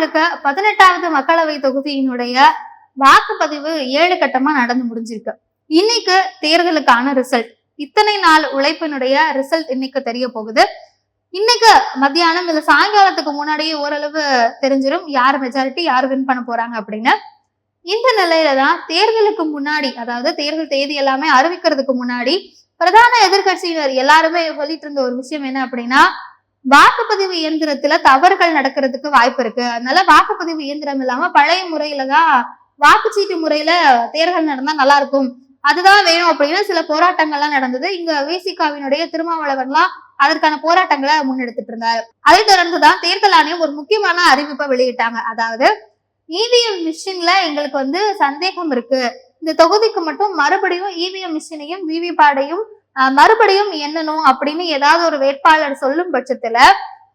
முழுக்க பதினெட்டாவது மக்களவை தொகுதியினுடைய வாக்குப்பதிவு ஏழு கட்டமா நடந்து முடிஞ்சிருக்கு. இன்னைக்கு தேர்தலுக்கான ரிசல்ட் இத்தனை நாள் உழைப்பினுடைய ரிசல்ட் இன்னைக்கு தெரிய போகுது. இன்னைக்கு மத்தியானம் இல்ல சாயங்காலத்துக்கு முன்னாடியே ஓரளவு தெரிஞ்சிடும் யார் மெஜாரிட்டி யார் வின் பண்ண போறாங்க அப்படின்னு. இந்த நிலையில தான் தேர்தலுக்கு முன்னாடி அதாவது தேர்தல் தேதி எல்லாமே அறிவிக்கிறதுக்கு முன்னாடி பிரதான எதிர்கட்சியினர் எல்லாருமே சொல்லிட்டு இருந்த ஒரு விஷயம் என்ன அப்படின்னா வாக்குப்பதிவு இயந்திரத்துல தவறுகள் நடக்கிறதுக்கு வாய்ப்பு இருக்கு. அதனால வாக்குப்பதிவு இயந்திரம் இல்லாம பழைய முறையில தான் வாக்குச்சீட்டு முறையில தேர்தல் நடந்தா நல்லா இருக்கும். அதுதான் வேணும் அப்படின்னு சில போராட்டங்கள்லாம் நடந்தது. இங்க விசிகாவினுடைய திருமாவளவன்லாம் அதற்கான போராட்டங்களை முன்னெடுத்துட்டு இருந்தாரு. அதை தொடர்ந்துதான் தேர்தல் ஆணையம் ஒரு முக்கியமான அறிவிப்பை வெளியிட்டாங்க. அதாவது இவிஎம் மிஷின்ல எங்களுக்கு வந்து சந்தேகம் இருக்கு. இந்த தொகுதிக்கு மட்டும் மறுபடியும் இவிஎம் மிஷினையும் விவிபாடையும் மறுபடியும் எண்ணணும் அப்படின்னு ஏதாவது ஒரு வேட்பாளர் சொல்லும் பட்சத்துல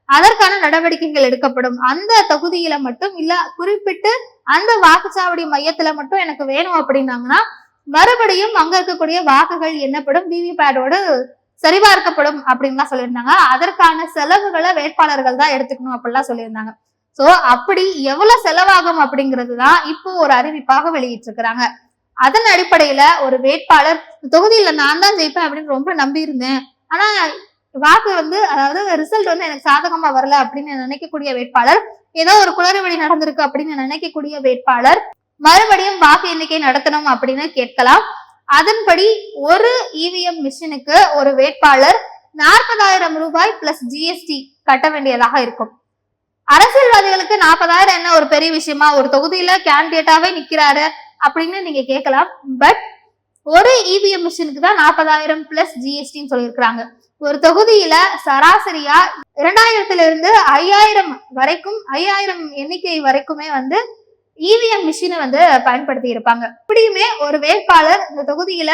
அதற்கான நடவடிக்கைகள் எடுக்கப்படும். அந்த தொகுதியில மட்டும் இல்ல குறிப்பிட்டு அந்த வாக்குச்சாவடி மையத்துல மட்டும் எனக்கு வேணும் அப்படின்னாங்கன்னா மறுபடியும் அங்க இருக்கக்கூடிய வாக்குகள் எண்ணப்படும் விவிபேடோடு சரிபார்க்கப்படும் அப்படின்லாம் சொல்லியிருந்தாங்க. அதற்கான செலவுகளை வேட்பாளர்கள் தான் எடுத்துக்கணும் அப்படிலாம் சொல்லியிருந்தாங்க. சோ அப்படி எவ்வளவு செலவாகும் அப்படிங்கிறது தான் இப்போ ஒரு அறிவிப்பாக வெளியிட்டிருக்கிறாங்க. அதன் அடிப்படையில ஒரு வேட்பாளர் தொகுதியில நான் தான் ஜெயிப்பேன் அப்படின்னு ரொம்ப நம்பி இருந்தேன். ஆனா வாக்கு வந்து அதாவது ரிசல்ட் வந்து எனக்கு சாதகமா வரல அப்படின்னு நினைக்கக்கூடிய வேட்பாளர் ஏதோ ஒரு குளறுபடி நடந்திருக்கு அப்படின்னு நினைக்கக்கூடிய வேட்பாளர் மறுபடியும் வாக்கு எண்ணிக்கை நடத்தணும் அப்படின்னு கேட்கலாம். அதன்படி ஒரு இவிஎம் மிஷினுக்கு ஒரு வேட்பாளர் நாற்பதாயிரம் ரூபாய் பிளஸ் ஜிஎஸ்டி கட்ட வேண்டியதாக இருக்கும். அரசியல்வாதிகளுக்கு நாற்பதாயிரம் என்ன ஒரு பெரிய விஷயமா? ஒரு தொகுதியில கேண்டிடேட்டாவே நிக்கிறாரு. அப்படின்னு நீங்க கேட்கலாம். பட் ஒரு இவிஎம் மிஷினுக்கு தான் நாற்பதாயிரம் பிளஸ் ஜிஎஸ்டின்னு சொல்லியிருக்கிறாங்க. ஒரு தொகுதியில சராசரியா இரண்டாயிரத்துல இருந்து ஐயாயிரம் வரைக்கும் ஐயாயிரம் எண்ணிக்கை வரைக்குமே வந்து இவிஎம் மிஷினை வந்து பயன்படுத்தி இருப்பாங்க இப்படியுமே ஒரு வேட்பாளர் இந்த தொகுதியில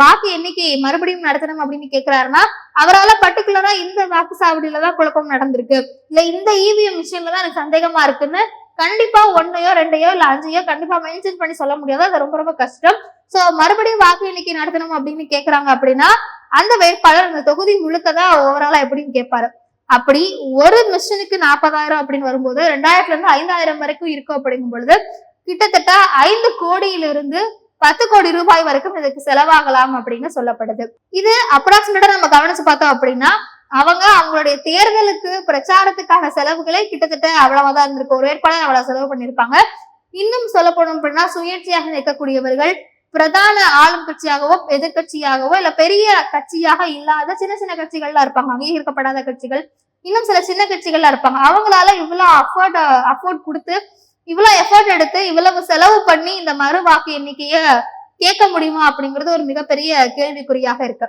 வாக்கு எண்ணிக்கை மறுபடியும் நடத்தணும் அப்படின்னு கேக்குறாருன்னா அவரால் பர்டிகுலரா இந்த வாக்கு சாவடியில தான் குழப்பம் நடந்திருக்கு. இல்ல இந்த இவிஎம் மிஷின்ல தான் எனக்கு சந்தேகமா இருக்குன்னு கண்டிப்பா ஒன்னையோ ரெண்டையோ இல்ல அஞ்சையோ கண்டிப்பா மென்ஷன் பண்ணி சொல்ல முடியாது. அது ரொம்ப ரொம்ப கஷ்டம். சோ மறுபடியும் வாக்கு எண்ணிக்கை நடத்தணும் அப்படின்னு கேக்குறாங்க அப்படின்னா அந்த வேட்பாளர் அந்த தொகுதி முழுக்க தான் ஓவராலா எப்படின்னு கேட்பாரு அப்படி ஒரு மிஷனுக்கு நாற்பதாயிரம் அப்படின்னு வரும்போது ரெண்டாயிரத்துல இருந்து ஐந்தாயிரம் வரைக்கும் இருக்கும் அப்படிங்கும் பொழுது கிட்டத்தட்ட ஐந்து கோடியிலிருந்து பத்து கோடி ரூபாய் வரைக்கும் இதுக்கு செலவாகலாம் அப்படின்னு சொல்லப்படுது. இது அப்ராக்சிமேட்டா நம்ம கவனிச்சு பார்த்தோம் அப்படின்னா அவங்க அவங்களுடைய தேர்தலுக்கு பிரச்சாரத்துக்கான செலவுகளே கிட்டத்தட்ட அவ்வளவாதான் இருந்திருக்கு ஒரு வேட்பாளர் அவ்வளவு செலவு பண்ணியிருப்பாங்க. இன்னும் சொல்ல போனோம் அப்படின்னா சுயேட்சையாக நிற்கக்கூடியவர்கள் பிரதான ஆளும் கட்சியாகவோ எதிர்கட்சியாகவோ இல்ல பெரிய கட்சியாக இல்லாத சின்ன சின்ன கட்சிகள்லாம் இருப்பாங்க. அங்கீகரிக்கப்படாத கட்சிகள் இன்னும் சில சின்ன கட்சிகள்லாம் இருப்பாங்க. அவங்களால இவ்வளவு அஃபோர்ட் அஃபோர்ட் கொடுத்து இவ்வளவு எஃபோர்ட் எடுத்து இவ்வளவு செலவு பண்ணி இந்த மறு வாக்கு எண்ணிக்கைய கேட்க முடியுமா அப்படிங்கிறது ஒரு மிகப்பெரிய கேள்விக்குறியாக இருக்கு.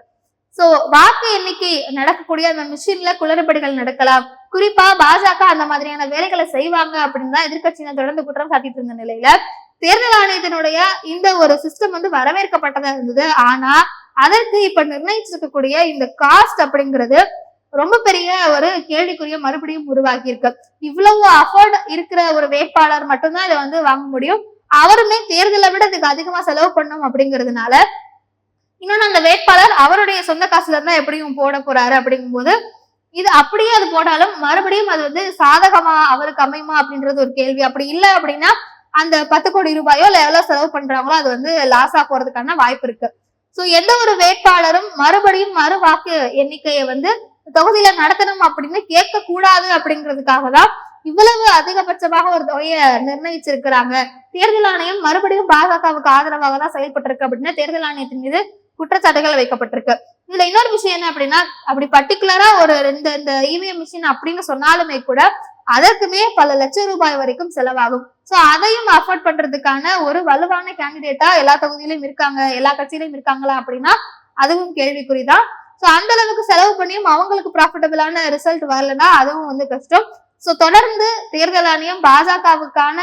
சோ வாக்கு எண்ணிக்கை நடக்கக்கூடிய அந்த மிஷின்ல குளறுபடிகள் நடக்கலாம். குறிப்பா பாஜக அந்த மாதிரியான வேலைகளை செய்வாங்க அப்படின்னு தான் எதிர்கட்சியினர் தொடர்ந்து குற்றம் சாட்டிட்டு இருந்த நிலையில தேர்தல் ஆணையத்தினுடைய இந்த ஒரு சிஸ்டம் வந்து வரவேற்கப்பட்டதா இருந்தது. ஆனா அதற்கு இப்ப நிர்ணயிச்சிருக்கக்கூடிய இந்த காஸ்ட் அப்படிங்கிறது ரொம்ப பெரிய ஒரு கேள்விக்குரிய மறுபடியும் உருவாகி இருக்கு இவ்வளவு அஃபோர்ட் இருக்கிற ஒரு வேட்பாளர் மட்டும்தான் இதை வந்து வாங்க முடியும். அவருமே தேர்தலை விட இதுக்கு அதிகமா செலவு பண்ணும் அப்படிங்கிறதுனால இன்னொன்னு அந்த வேட்பாளர் அவருடைய சொந்த காசுல இருந்தா எப்படியும் போட போறாரு அப்படிங்கும்போது இது அப்படியே அது போட்டாலும் மறுபடியும் அது வந்து சாதகமா அவருக்கு அமையுமா அப்படின்றது ஒரு கேள்வி. அப்படி இல்லை அப்படின்னா அந்த பத்து கோடி ரூபாயோ இல்ல எவ்வளவு செலவு பண்றாங்களோ அது வந்து லாஸா போறதுக்கான வாய்ப்பு இருக்கு. சோ எந்த ஒரு வேட்பாளரும் மறுபடியும் மறு வாக்கு எண்ணிக்கையை வந்து தொகுதியில நடத்தணும் அப்படின்னு கேட்க கூடாது அப்படிங்கிறதுக்காக தான் இவ்வளவு அதிகபட்சமாக ஒரு தொகையை நிர்ணயிச்சிருக்கிறாங்க. தேர்தல் ஆணையம் மறுபடியும் பாஜகவுக்கு ஆதரவாக தான் செயல்பட்டிருக்கு அப்படின்னா அப்படின்னு தேர்தல் ஆணையத்தின் மீது குற்றச்சாட்டுகள் வைக்கப்பட்டிருக்கு. இதுல இன்னொரு விஷயம் என்ன அப்படின்னா அப்படி பர்டிகுலரா ஒரு ரெண்டு இந்த இவிஎம் மிஷின் அப்படின்னு சொன்னாலுமே கூட அதற்குமே பல லட்சம் ரூபாய் வரைக்கும் செலவாகும். சோ அதையும் அஃபோர்ட் பண்றதுக்கான ஒரு வலுவான கேண்டிடேட்டா எல்லா தொகுதியிலும் இருக்காங்க எல்லா கட்சியிலும் இருக்காங்களா அப்படின்னா அதுவும் கேள்விக்குறிதான். சோ அந்த அளவுக்கு செலவு பண்ணியும் அவங்களுக்கு ப்ராஃபிட்டபிளான ரிசல்ட் வரலன்னா அதுவும் வந்து கஷ்டம். சோ தொடர்ந்து தேர்தல் ஆணையம் பாஜகவுக்கான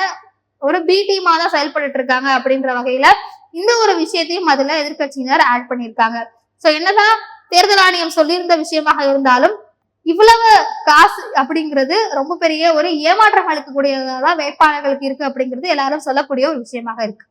ஒரு பி டீமா தான் செயல்பட்டு இருக்காங்க அப்படின்ற வகையில இந்த ஒரு விஷயத்தையும் அதுல எதிர்கட்சியினர் ஆட் பண்ணியிருக்காங்க. சோ என்னதான் தேர்தல் ஆணையம் சொல்லியிருந்த விஷயமாக இருந்தாலும் இவ்வளவு காசு அப்படிங்கிறது ரொம்ப பெரிய ஒரு ஏமாற்றம் அளிக்கக்கூடியதான் வேட்பாளர்களுக்கு இருக்கு அப்படிங்கிறது எல்லாரும் சொல்லக்கூடிய ஒரு விஷயமாக இருக்கு.